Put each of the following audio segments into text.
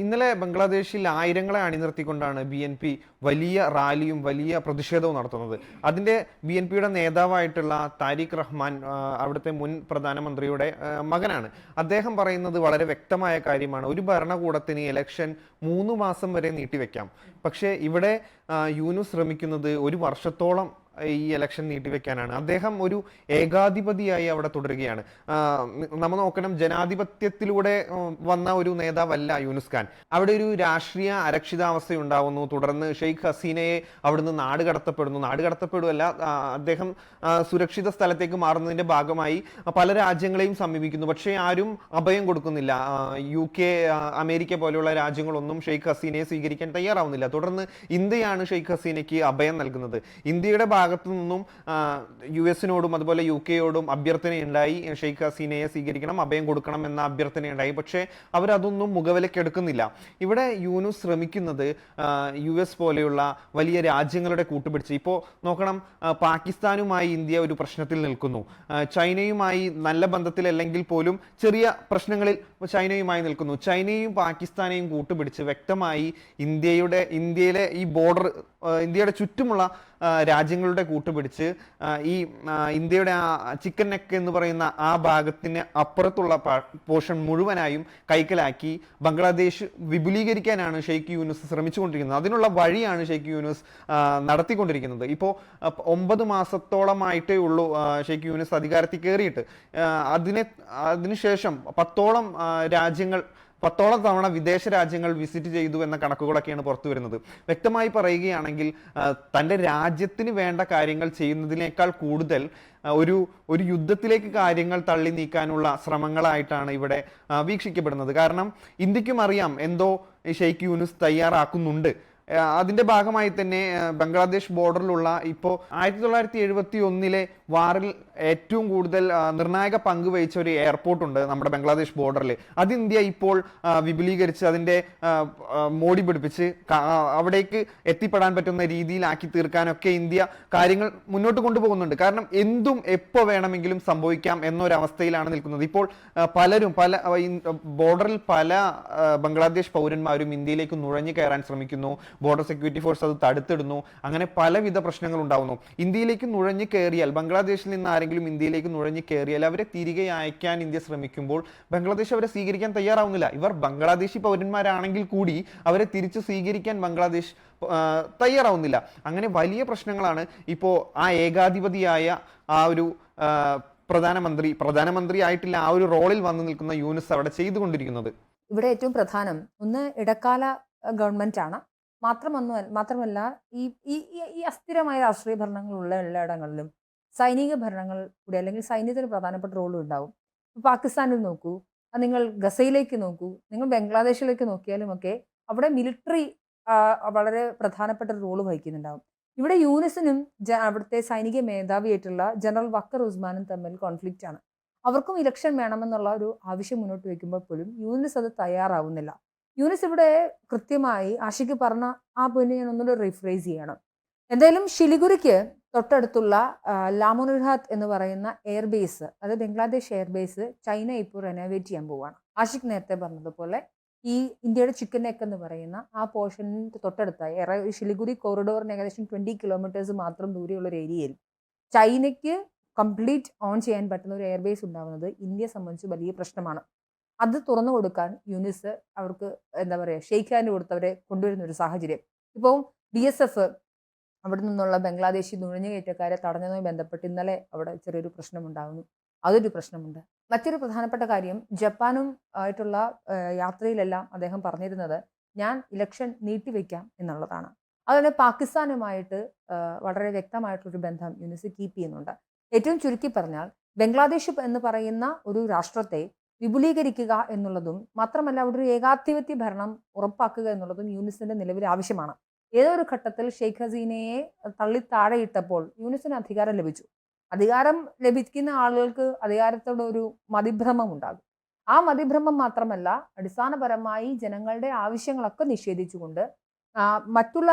ഇന്നലെ ബംഗ്ലാദേശിൽ ആയിരങ്ങളെ അണിനിർത്തിക്കൊണ്ടാണ് ബി എൻ പി വലിയ റാലിയും വലിയ പ്രതിഷേധവും നടത്തുന്നത്. അതിന്റെ ബി എൻ പിയുടെ നേതാവായിട്ടുള്ള താരിഖ് റഹ്മാൻ അവിടുത്തെ മുൻ പ്രധാനമന്ത്രിയുടെ മകനാണ്. അദ്ദേഹം പറയുന്നത് വളരെ വ്യക്തമായ കാര്യമാണ്. ഒരു ഭരണകൂടത്തിന് ഇലക്ഷൻ മൂന്ന് മാസം വരെ നീട്ടിവെക്കാം. പക്ഷേ ഇവിടെ യൂനു ശ്രമിക്കുന്നത് ഒരു വർഷത്തോളം ഈ ഇലക്ഷൻ നീട്ടിവെക്കാനാണ്. അദ്ദേഹം ഒരു ഏകാധിപതിയായി അവിടെ തുടരുകയാണ്. നമ്മൾ നോക്കണം ജനാധിപത്യത്തിലൂടെ വന്ന ഒരു നേതാവല്ല യൂനുസ് ഖാൻ. അവിടെ ഒരു രാഷ്ട്രീയ അരക്ഷിതാവസ്ഥ ഉണ്ടാവുന്നു തുടർന്ന് ഷെയ്ഖ് ഹസീനയെ അവിടുന്ന് നാട് കടത്തപ്പെടുന്നു. നാട് കടത്തപ്പെടുകയല്ല അദ്ദേഹം സുരക്ഷിത സ്ഥലത്തേക്ക് മാറുന്നതിന്റെ ഭാഗമായി പല രാജ്യങ്ങളെയും സമീപിക്കുന്നു. പക്ഷേ ആരും അഭയം കൊടുക്കുന്നില്ല. യു കെ അമേരിക്ക പോലെയുള്ള രാജ്യങ്ങളൊന്നും ഷെയ്ഖ് ഹസീനയെ സ്വീകരിക്കാൻ തയ്യാറാവുന്നില്ല. തുടർന്ന് ഇന്ത്യയാണ് ഷെയ്ഖ് ഹസീനയ്ക്ക് അഭയം നൽകുന്നത്. ഇന്ത്യയുടെ ഭാഗത്തു നിന്നും യു എസിനോടും അതുപോലെ യു കെയോടും അഭ്യർത്ഥനയുണ്ടായി. ഷെയ്ഖ് ഹസീനയെ സ്വീകരിക്കണം അഭയം കൊടുക്കണം എന്ന അഭ്യർത്ഥനയുണ്ടായി. പക്ഷേ അവരതൊന്നും മുഖവിലക്കെടുക്കുന്നില്ല ഇവിടെ യൂനുസ് ശ്രമിക്കുന്നത് യു എസ് പോലെയുള്ള വലിയ രാജ്യങ്ങളുടെ കൂട്ടുപിടിച്ച്. ഇപ്പോൾ നോക്കണം പാകിസ്ഥാനുമായി ഇന്ത്യ ഒരു പ്രശ്നത്തിൽ നിൽക്കുന്നു. ചൈനയുമായി നല്ല ബന്ധത്തിലല്ലെങ്കിൽ പോലും ചെറിയ പ്രശ്നങ്ങളിൽ ചൈനയുമായി നിൽക്കുന്നു. ചൈനയും പാകിസ്ഥാനെയും കൂട്ടുപിടിച്ച് വ്യക്തമായി ഇന്ത്യയുടെ ഇന്ത്യയിലെ ഈ ബോർഡർ ഇന്ത്യയുടെ ചുറ്റുമുള്ള രാജ്യങ്ങളുടെ കൂട്ടുപിടിച്ച് ഈ ഇന്ത്യയുടെ ആ ചിക്കൻ നെക്ക് എന്ന് പറയുന്ന ആ ഭാഗത്തിന് അപ്പുറത്തുള്ള പോർഷൻ മുഴുവനായും കൈക്കലാക്കി ബംഗ്ലാദേശ് വിപുലീകരിക്കാനാണ് ഷെയ്ഖ് യൂനുസ് ശ്രമിച്ചുകൊണ്ടിരിക്കുന്നത്. അതിനുള്ള വഴിയാണ് ഷെയ്ഖ് യൂനുസ് നടത്തിക്കൊണ്ടിരിക്കുന്നത്. ഇപ്പോൾ ഒമ്പത് മാസത്തോളമായിട്ടേ ഉള്ളൂ ഷെയ്ഖ് യൂനുസ് അധികാരത്തിൽ കയറിയിട്ട് അതിനെ അതിനുശേഷം പത്തോളം രാജ്യങ്ങൾ പത്തോളം തവണ വിദേശ രാജ്യങ്ങൾ വിസിറ്റ് ചെയ്തു എന്ന കണക്കുകളൊക്കെയാണ് പുറത്തു വരുന്നത്. വ്യക്തമായി പറയുകയാണെങ്കിൽ തന്റെ രാജ്യത്തിന് വേണ്ട കാര്യങ്ങൾ ചെയ്യുന്നതിനേക്കാൾ കൂടുതൽ ഒരു ഒരു യുദ്ധത്തിലേക്ക് കാര്യങ്ങൾ തള്ളി നീക്കാനുള്ള ശ്രമങ്ങളായിട്ടാണ് ഇവിടെ വീക്ഷിക്കപ്പെടുന്നത്. കാരണം ഇന്ത്യക്കും അറിയാം എന്തോ ഷെയ്ഖ് യൂനുസ് തയ്യാറാക്കുന്നുണ്ട്. അതിന്റെ ഭാഗമായി തന്നെ ബംഗ്ലാദേശ് ബോർഡറിലുള്ള ഇപ്പോൾ ആയിരത്തി തൊള്ളായിരത്തി എഴുപത്തി ഒന്നിലെ വാറിൽ ഏറ്റവും കൂടുതൽ നിർണായക പങ്ക് വഹിച്ച ഒരു എയർപോർട്ട് ഉണ്ട് നമ്മുടെ ബംഗ്ലാദേശ് ബോർഡറിൽ അത് ഇന്ത്യ ഇപ്പോൾ വിപുലീകരിച്ച് അതിന്റെ മോടി പിടിപ്പിച്ച് അവിടേക്ക് എത്തിപ്പെടാൻ പറ്റുന്ന രീതിയിലാക്കി തീർക്കാനൊക്കെ ഇന്ത്യ കാര്യങ്ങൾ മുന്നോട്ട് കൊണ്ടുപോകുന്നുണ്ട്. കാരണം എന്തും എപ്പോൾ വേണമെങ്കിലും സംഭവിക്കാം എന്നൊരവസ്ഥയിലാണ് നിൽക്കുന്നത്. ഇപ്പോൾ പലരും പല ബോർഡറിൽ പല ബംഗ്ലാദേശ് പൗരന്മാരും ഇന്ത്യയിലേക്ക് നുഴഞ്ഞു കയറാൻ ശ്രമിക്കുന്നു. ബോർഡർ സെക്യൂരിറ്റി ഫോഴ്സ് അത് തടുത്തിടുന്നു. അങ്ങനെ പലവിധ പ്രശ്നങ്ങൾ ഉണ്ടാവുന്നു. ഇന്ത്യയിലേക്ക് നുഴഞ്ഞു കയറിയാൽ ബംഗ്ലാദേശിൽ നിന്ന് ആരെങ്കിലും ഇന്ത്യയിലേക്ക് നുഴഞ്ഞു കയറിയാൽ അവരെ തിരികെ അയക്കാൻ ഇന്ത്യ ശ്രമിക്കുമ്പോൾ ബംഗ്ലാദേശ് അവരെ സ്വീകരിക്കാൻ തയ്യാറാവുന്നില്ല. ഇവർ ബംഗ്ലാദേശി പൗരന്മാരാണെങ്കിൽ കൂടി അവരെ തിരിച്ച് സ്വീകരിക്കാൻ ബംഗ്ലാദേശ് തയ്യാറാവുന്നില്ല. അങ്ങനെ വലിയ പ്രശ്നങ്ങളാണ് ഇപ്പോൾ ആ ഏകാധിപതിയായ ആ ഒരു പ്രധാനമന്ത്രി പ്രധാനമന്ത്രി ആയിട്ടില്ല ആ ഒരു റോളിൽ വന്നു നിൽക്കുന്ന യൂനിസ് അവിടെ ചെയ്തുകൊണ്ടിരിക്കുന്നത്. ഇവിടെ ഏറ്റവും പ്രധാനം ഒന്ന് ഇടക്കാല ഗവൺമെന്റ് ആണ് മാത്രമൊന്നും മാത്രമല്ല ഈ ഈ ഈ- അസ്ഥിരമായ രാഷ്ട്രീയ ഭരണങ്ങളുള്ള എല്ലായിടങ്ങളിലും സൈനിക ഭരണങ്ങൾ കൂടി അല്ലെങ്കിൽ സൈന്യത്തിന് പ്രധാനപ്പെട്ട റോളും ഉണ്ടാവും. പാകിസ്ഥാനിൽ നോക്കൂ നിങ്ങൾ ഗസയിലേക്ക് നോക്കൂ നിങ്ങൾ ബംഗ്ലാദേശിലേക്ക് നോക്കിയാലും ഒക്കെ അവിടെ മിലിറ്ററി വളരെ പ്രധാനപ്പെട്ട റോൾ വഹിക്കുന്നുണ്ടാവും. ഇവിടെ യൂനിസിനും അവിടുത്തെ സൈനിക മേധാവിയായിട്ടുള്ള ജനറൽ വക്കർ ഉസ്മാനും തമ്മിൽ കോൺഫ്ലിക്റ്റ് ആണ്. അവർക്കും ഇലക്ഷൻ വേണമെന്നുള്ള ഒരു ആവശ്യം മുന്നോട്ട് വയ്ക്കുമ്പോൾ പോലും യൂനിസ് അത് തയ്യാറാവുന്നില്ല. യൂനിസ് ഇവിടെ കൃത്യമായി ആഷിക്ക് പറഞ്ഞ ആ പോയിന്റ് ഞാൻ ഒന്നുകൂടെ റീഫ്രൈസ് ചെയ്യണം. എന്തായാലും ശിലിഗുരിക്ക് തൊട്ടടുത്തുള്ള ലാമുനുഹാത്ത് എന്ന് പറയുന്ന എയർബേസ് അത് ബംഗ്ലാദേശ് എയർബേസ് ചൈന ഇപ്പോൾ റെനോവേറ്റ് ചെയ്യാൻ പോവുകയാണ്. ആഷിഖ് നേരത്തെ പറഞ്ഞതുപോലെ ഈ ഇന്ത്യയുടെ ചിക്കൻ നെക്ക് എന്ന് പറയുന്ന ആ പോർഷനിന് തൊട്ടടുത്തായി എറ ശിലിഗുരി കോറിഡോറിന് ഏകദേശം ട്വന്റി കിലോമീറ്റേഴ്സ് മാത്രം ദൂരെയുള്ള ഒരു ഏരിയയിൽ ചൈനയ്ക്ക് കംപ്ലീറ്റ് ഓൺ ചെയ്യാൻ പറ്റുന്ന ഒരു എയർബേസ് ഉണ്ടാകുന്നത് ഇന്ത്യയെ സംബന്ധിച്ച് വലിയ പ്രശ്നമാണ്. അത് തുറന്നു കൊടുക്കാൻ യൂനിസ് അവർക്ക് എന്താ പറയുക ഷെയ്ഖ് ഹാൻഡ് കൊടുത്തവരെ കൊണ്ടുവരുന്ന ഒരു സാഹചര്യം. ഇപ്പോൾ ബി എസ് എഫ് അവിടെ നിന്നുള്ള ബംഗ്ലാദേശി നുഴഞ്ഞുകയറ്റക്കാരെ തടഞ്ഞതുമായി ബന്ധപ്പെട്ട് ഇന്നലെ അവിടെ ചെറിയൊരു പ്രശ്നമുണ്ടാകുന്നു. അതൊരു പ്രശ്നമുണ്ട്. മറ്റൊരു പ്രധാനപ്പെട്ട കാര്യം ജപ്പാനും ആയിട്ടുള്ള യാത്രയിലെല്ലാം അദ്ദേഹം പറഞ്ഞിരുന്നത് ഞാൻ ഇലക്ഷൻ നീട്ടിവെക്കാം എന്നുള്ളതാണ്. അതുപോലെ പാകിസ്ഥാനുമായിട്ട് വളരെ വ്യക്തമായിട്ടൊരു ബന്ധം യൂനിസ് കീപ്പ് ചെയ്യുന്നുണ്ട്. ഏറ്റവും ചുരുക്കി പറഞ്ഞാൽ ബംഗ്ലാദേശ് എന്ന് പറയുന്ന ഒരു രാഷ്ട്രത്തെ വിപുലീകരിക്കുക എന്നുള്ളതും മാത്രമല്ല അവിടെ ഒരു ഏകാധിപത്യ ഭരണം ഉറപ്പാക്കുക എന്നുള്ളതും യൂനിസിന്റെ നിലവിൽ ആവശ്യമാണ്. ഏതൊരു ഘട്ടത്തിൽ ഷെയ്ഖ് ഹസീനയെ തള്ളി താഴെയിട്ടപ്പോൾ യൂനിസിന് അധികാരം ലഭിച്ചു. അധികാരം ലഭിക്കുന്ന ആളുകൾക്ക് അധികാരത്തോട് ഒരു മതിഭ്രമം ഉണ്ടാകും. ആ മതിഭ്രമം മാത്രമല്ല അടിസ്ഥാനപരമായി ജനങ്ങളുടെ ആവശ്യങ്ങളൊക്കെ നിഷേധിച്ചുകൊണ്ട് മറ്റുള്ള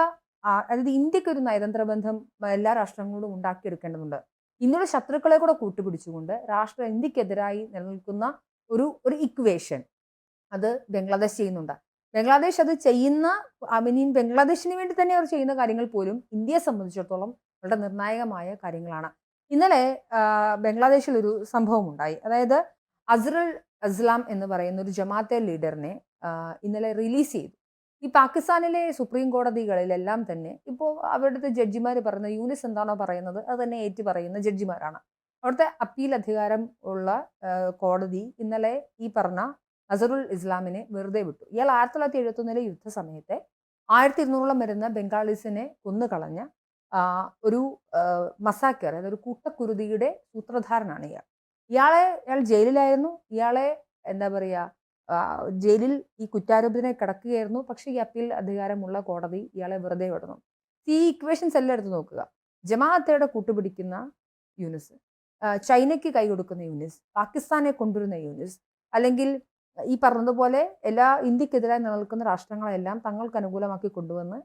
അതായത് ഇന്ത്യയ്ക്ക് ഒരു നയതന്ത്ര ബന്ധം എല്ലാ രാഷ്ട്രങ്ങളോടും ഉണ്ടാക്കിയെടുക്കേണ്ടതുണ്ട്. ഇന്ത്യയുടെ ശത്രുക്കളെ കൂടെ കൂട്ടുപിടിച്ചുകൊണ്ട് രാഷ്ട്രം ഇന്ത്യക്കെതിരായി നിലനിൽക്കുന്ന ഒരു ഒരു ഇക്വേഷൻ അത് ബംഗ്ലാദേശ് ചെയ്യുന്നുണ്ട്. ബംഗ്ലാദേശ് അത് ചെയ്യുന്ന ഐ മീൻ ബംഗ്ലാദേശിന് വേണ്ടി തന്നെ അവർ ചെയ്യുന്ന കാര്യങ്ങൾ പോലും ഇന്ത്യയെ സംബന്ധിച്ചിടത്തോളം വളരെ നിർണായകമായ കാര്യങ്ങളാണ്. ഇന്നലെ ബംഗ്ലാദേശിൽ ഒരു സംഭവം ഉണ്ടായി. അതായത് അസ്രൽ അസ്ലാം എന്ന് പറയുന്ന ഒരു ജമാഅത്തെ ലീഡറിനെ ഇന്നലെ റിലീസ് ചെയ്തു. ഈ പാകിസ്ഥാനിലെ സുപ്രീം കോടതികളിലെല്ലാം തന്നെ ഇപ്പോൾ അവിടുത്തെ ജഡ്ജിമാർ പറയുന്ന യൂനിസ് എന്താണോ പറയുന്നത്? അത് തന്നെ ഏറ്റു പറയുന്ന ജഡ്ജിമാരാണ് അവിടുത്തെ അപ്പീൽ അധികാരം ഉള്ള കോടതി ഇന്നലെ ഈ പറഞ്ഞ അസറുൽ ഇസ്ലാമിനെ വെറുതെ വിട്ടു. ഇയാൾ ആയിരത്തി തൊള്ളായിരത്തി എഴുപത്തൊന്നിലെ യുദ്ധസമയത്തെ ആയിരത്തി ഇരുന്നൂറോളം വരുന്ന ബംഗാളീസിനെ കൊന്നുകളഞ്ഞ ഒരു മസാക്കർ അതായത് ഒരു കൂട്ടക്കുരുതിയുടെ സൂത്രധാരനാണ് ഇയാൾ. ഇയാളെ ഇയാൾ ജയിലിലായിരുന്നു. ഇയാളെ എന്താ പറയുക ജയിലിൽ ഈ കുറ്റാരോപിതനെ കിടക്കുകയായിരുന്നു. പക്ഷേ ഈ അപ്പീൽ അധികാരമുള്ള കോടതി ഇയാളെ വെറുതെ വിടുന്നു ഈ ഇക്വേഷൻസ് എല്ലാം എടുത്ത് നോക്കുക. ജമാഅത്തയുടെ കൂട്ടുപിടിക്കുന്ന യൂനിസ്. ചൈനയ്ക്ക് കൈ കൊടുക്കുന്ന യൂനിസ് പാകിസ്ഥാനെ കൊണ്ടുവരുന്ന യൂനിസ് അല്ലെങ്കിൽ ഈ പറഞ്ഞതുപോലെ എല്ലാ ഇന്ത്യക്കെതിരായി നിലനിൽക്കുന്ന രാഷ്ട്രങ്ങളെല്ലാം തങ്ങൾക്ക് അനുകൂലമാക്കി കൊണ്ടുവന്ന്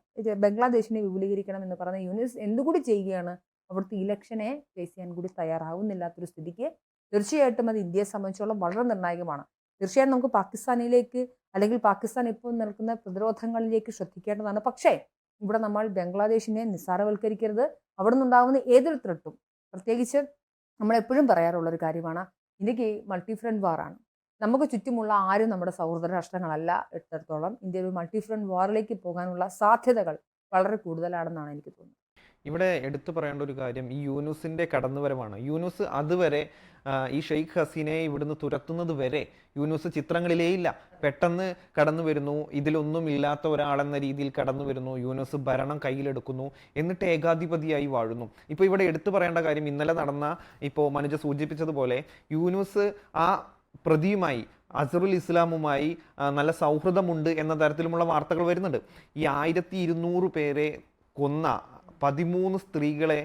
ബംഗ്ലാദേശിനെ വിപുലീകരിക്കണം എന്ന് പറയുന്ന യൂനിസ് എന്തുകൂടി ചെയ്യുകയാണ് അവിടുത്തെ ഇലക്ഷനെ ഫേസ് ചെയ്യാൻ കൂടി തയ്യാറാവുന്നില്ലാത്തൊരു സ്ഥിതിക്ക് തീർച്ചയായിട്ടും അത് ഇന്ത്യയെ സംബന്ധിച്ചോളം വളരെ നിർണായകമാണ്. തീർച്ചയായും നമുക്ക് പാകിസ്ഥാനിലേക്ക് അല്ലെങ്കിൽ പാകിസ്ഥാൻ ഇപ്പോൾ നിൽക്കുന്ന പ്രതിരോധങ്ങളിലേക്ക് ശ്രദ്ധിക്കേണ്ടതാണ്. പക്ഷേ ഇവിടെ നമ്മൾ ബംഗ്ലാദേശിനെ നിസ്സാരവൽക്കരിക്കരുത്. അവിടെ നിന്നുണ്ടാകുന്ന ഏതൊരു ത്രട്ടും പ്രത്യേകിച്ച് നമ്മൾ എപ്പോഴും പറയാറുള്ള ഒരു കാര്യമാണ് ഇന്ത്യയ്ക്ക് മൾട്ടി ഫ്രണ്ട് വാറാണ് നമുക്ക് ചുറ്റുമുള്ള ആരും നമ്മുടെ സൗഹൃദ രാഷ്ട്രങ്ങളല്ല എടുത്തിടത്തോളം ഇന്ത്യ ഒരു മൾട്ടി ഫ്രണ്ട് വാറിലേക്ക് പോകാനുള്ള സാധ്യതകൾ വളരെ കൂടുതലാണെന്നാണ് എനിക്ക് തോന്നുന്നത്. ഇവിടെ എടുത്തു പറയേണ്ട ഒരു കാര്യം ഈ യൂനുസിന്റെ കടന്നുവരവാണ്. യൂനുസ് അതുവരെ ഈ ഷെയ്ഖ് ഹസീനയെ ഇവിടുന്ന് തുരത്തുന്നത് വരെ യൂനുസ് ചിത്രങ്ങളിലേ ഇല്ല. പെട്ടെന്ന് കടന്നു വരുന്നു ഇതിലൊന്നും ഇല്ലാത്ത ഒരാളെന്ന രീതിയിൽ കടന്നു വരുന്നു യൂനുസ് ഭരണം കയ്യിലെടുക്കുന്നു എന്നിട്ട് ഏകാധിപതിയായി വാഴുന്നു. ഇപ്പോൾ ഇവിടെ എടുത്തു പറയേണ്ട കാര്യം ഇന്നലെ നടന്ന ഇപ്പോൾ മനുജ സൂചിപ്പിച്ചതുപോലെ യൂനുസ് ആ പ്രതിയുമായി അസറുൽ ഇസ്ലാമുമായി നല്ല സൗഹൃദമുണ്ട് എന്ന തരത്തിലുമുള്ള വാർത്തകൾ വരുന്നുണ്ട്. ഈ ആയിരത്തി ഇരുന്നൂറ് പേരെ കൊന്ന പതിമൂന്ന് സ്ത്രീകളെ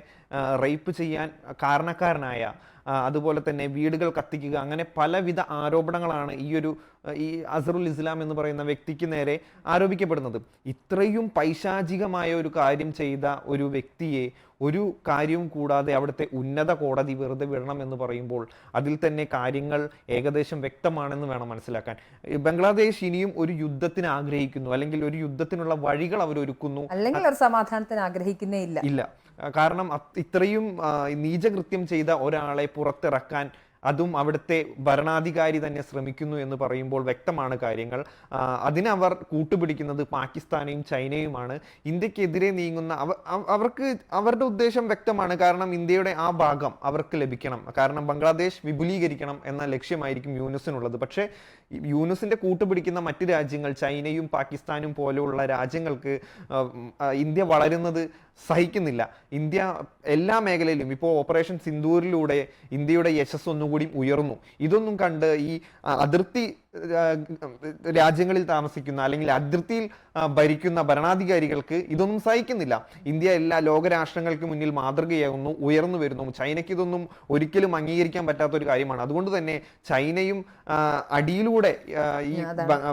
റേപ്പ് ചെയ്യാൻ കാരണക്കാരനായ അതുപോലെ തന്നെ വീടുകൾ കത്തിക്കുക അങ്ങനെ പലവിധ ആരോപണങ്ങളാണ് ഈ ഒരു ഈ അസറുൽ ഇസ്ലാം എന്ന് പറയുന്ന വ്യക്തിക്ക് നേരെ ആരോപിക്കപ്പെടുന്നത്. ഇത്രയും പൈശാചികമായ ഒരു കാര്യം ചെയ്ത ഒരു വ്യക്തിയെ ഒരു കാര്യവും കൂടാതെ അവിടുത്തെ ഉന്നത കോടതി വെറുതെ വിടണം എന്ന് പറയുമ്പോൾ അതിൽ തന്നെ കാര്യങ്ങൾ ഏകദേശം വ്യക്തമാണെന്ന് വേണം മനസ്സിലാക്കാൻ. ബംഗ്ലാദേശ് ഇനിയും ഒരു യുദ്ധത്തിന് ആഗ്രഹിക്കുന്നു അല്ലെങ്കിൽ ഒരു യുദ്ധത്തിനുള്ള വഴികൾ അവർ ഒരുക്കുന്നു. അല്ലെങ്കിൽ ഒരു സമാധാനത്തിന് ആഗ്രഹിക്കുന്നേ ഇല്ല. ഇല്ല. കാരണം ഇത്രയും നീചകൃത്യം ചെയ്ത ഒരാളെ പുറത്തിറക്കാൻ അതും അവിടുത്തെ ഭരണാധികാരി തന്നെ ശ്രമിക്കുന്നു എന്ന് പറയുമ്പോൾ വ്യക്തമാണ് കാര്യങ്ങൾ. അതിനവർ കൂട്ടുപിടിക്കുന്നത് പാകിസ്ഥാനെയും ചൈനയുമാണ്. ഇന്ത്യക്കെതിരെ നീങ്ങുന്ന അവ അവ- അവർക്ക് അവരുടെ ഉദ്ദേശം വ്യക്തമാണ്. കാരണം ഇന്ത്യയുടെ ആ ഭാഗം അവർക്ക് ലഭിക്കണം. കാരണം ബംഗ്ലാദേശ് വിപുലീകരിക്കണം എന്ന ലക്ഷ്യമായിരിക്കും യൂനുസിനുള്ളത്. പക്ഷേ യൂനുസിന്റെ കൂട്ടുപിടിക്കുന്ന മറ്റ് രാജ്യങ്ങൾ ചൈനയും പാകിസ്ഥാനും പോലെയുള്ള രാജ്യങ്ങൾക്ക് ഇന്ത്യ വളരുന്നത് സഹിക്കുന്നില്ല. ഇന്ത്യ എല്ലാ മേഖലയിലും ഇപ്പോൾ ഓപ്പറേഷൻ സിന്ദൂരിലൂടെ ഇന്ത്യയുടെ യശസ് ഒന്നുകൂടി ഉയർന്നു. ഇതൊന്നും കണ്ട് ഈ അതിർത്തി രാജ്യങ്ങളിൽ താമസിക്കുന്ന അല്ലെങ്കിൽ അതിർത്തിയിൽ ഭരിക്കുന്ന ഭരണാധികാരികൾക്ക് ഇതൊന്നും സഹിക്കുന്നില്ല. ഇന്ത്യ എല്ലാ ലോകരാഷ്ട്രങ്ങൾക്ക് മുന്നിൽ മാതൃകയാകുന്നു ഉയർന്നു വരുന്നു. ചൈനയ്ക്ക് ഇതൊന്നും ഒരിക്കലും അംഗീകരിക്കാൻ പറ്റാത്ത ഒരു കാര്യമാണ്. അതുകൊണ്ട് തന്നെ ചൈനയും അടിയിലൂടെ ഈ.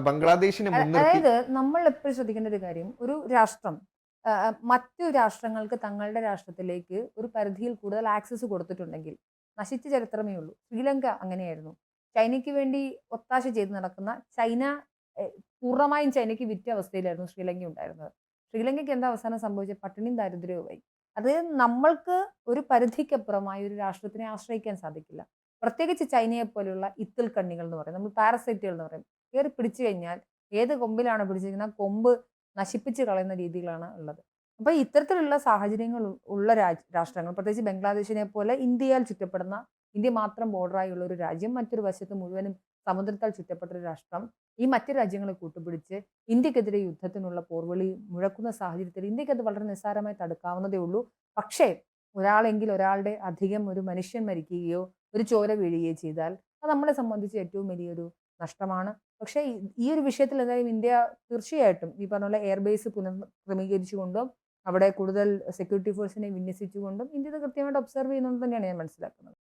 ബംഗ്ലാദേശിനെ മുൻനിർത്തി അതായത് നമ്മൾ എപ്പോഴും ശ്രദ്ധിക്കേണ്ട ഒരു കാര്യം ഒരു രാഷ്ട്രം മറ്റു രാഷ്ട്രങ്ങൾക്ക് തങ്ങളുടെ രാഷ്ട്രത്തിലേക്ക് ഒരു പരിധിയിൽ കൂടുതൽ ആക്സസ് കൊടുത്തിട്ടുണ്ടെങ്കിൽ നശിച്ച ചരിത്രമേ ഉള്ളൂ. ശ്രീലങ്ക അങ്ങനെയായിരുന്നു. ചൈനയ്ക്ക് വേണ്ടി ഒത്താശ ചെയ്ത് നടക്കുന്ന ചൈന പൂർണമായും ചൈനയ്ക്ക് വിറ്റ അവസ്ഥയിലായിരുന്നു ശ്രീലങ്ക ഉണ്ടായിരുന്നത്. ശ്രീലങ്കയ്ക്ക് എന്താ അവസാനം സംഭവിച്ചത്? പട്ടിണിയും ദാരിദ്ര്യവുമായി. അത് നമ്മൾക്ക് ഒരു പരിധിക്കപ്പുറമായി ഒരു രാഷ്ട്രത്തിനെ ആശ്രയിക്കാൻ സാധിക്കില്ല. പ്രത്യേകിച്ച് ചൈനയെ പോലെയുള്ള ഇത്തിൽ കണ്ണികൾ എന്ന് പറയും നമ്മൾ പാരസൈറ്റുകൾ എന്ന് പറയും. കയറി പിടിച്ചു കഴിഞ്ഞാൽ ഏത് കൊമ്പിലാണ് പിടിച്ചിരിക്കുന്നത്? കൊമ്പ് നശിപ്പിച്ച് കളയുന്ന രീതികളാണ് ഉള്ളത്. അപ്പോൾ ഇത്തരത്തിലുള്ള സാഹചര്യങ്ങൾ ഉള്ള രാജ് രാഷ്ട്രങ്ങൾ പ്രത്യേകിച്ച് ബംഗ്ലാദേശിനെ പോലെ ഇന്ത്യയാൽ ചുറ്റപ്പെടുന്ന ഇന്ത്യ മാത്രം ബോർഡറായി ഉള്ള ഒരു രാജ്യം മറ്റൊരു വശത്ത് മുഴുവനും സമുദ്രത്താൽ ചുറ്റപ്പെട്ട ഒരു രാഷ്ട്രം ഈ മറ്റു രാജ്യങ്ങളെ കൂട്ടുപിടിച്ച് ഇന്ത്യക്കെതിരെ യുദ്ധത്തിനുള്ള പോർവിളി മുഴക്കുന്ന സാഹചര്യത്തിൽ ഇന്ത്യയ്ക്ക് അത് വളരെ നിസ്സാരമായി തടുക്കാവുന്നതേ ഉള്ളൂ. പക്ഷേ ഒരാളെങ്കിൽ ഒരാളുടെ അധികം ഒരു മനുഷ്യൻ മരിക്കുകയോ ഒരു ചോര വീഴുകയോ ചെയ്താൽ അത് നമ്മളെ സംബന്ധിച്ച് ഏറ്റവും വലിയൊരു നഷ്ടമാണ്. പക്ഷേ ഈ- ഒരു വിഷയത്തിൽ എന്തായാലും ഇന്ത്യ തീർച്ചയായിട്ടും ഈ പറഞ്ഞ പോലെ എയർബേസ് പുനർ ക്രമീകരിച്ചുകൊണ്ടും അവിടെ കൂടുതൽ സെക്യൂരിറ്റി ഫോഴ്സിനെ വിന്യസിച്ചുകൊണ്ടും ഇന്ത്യ ഇത് കൃത്യമായിട്ട് ഒബ്സർവ് ചെയ്യുന്നുണ്ട് തന്നെയാണ് ഞാൻ മനസ്സിലാക്കുന്നത്.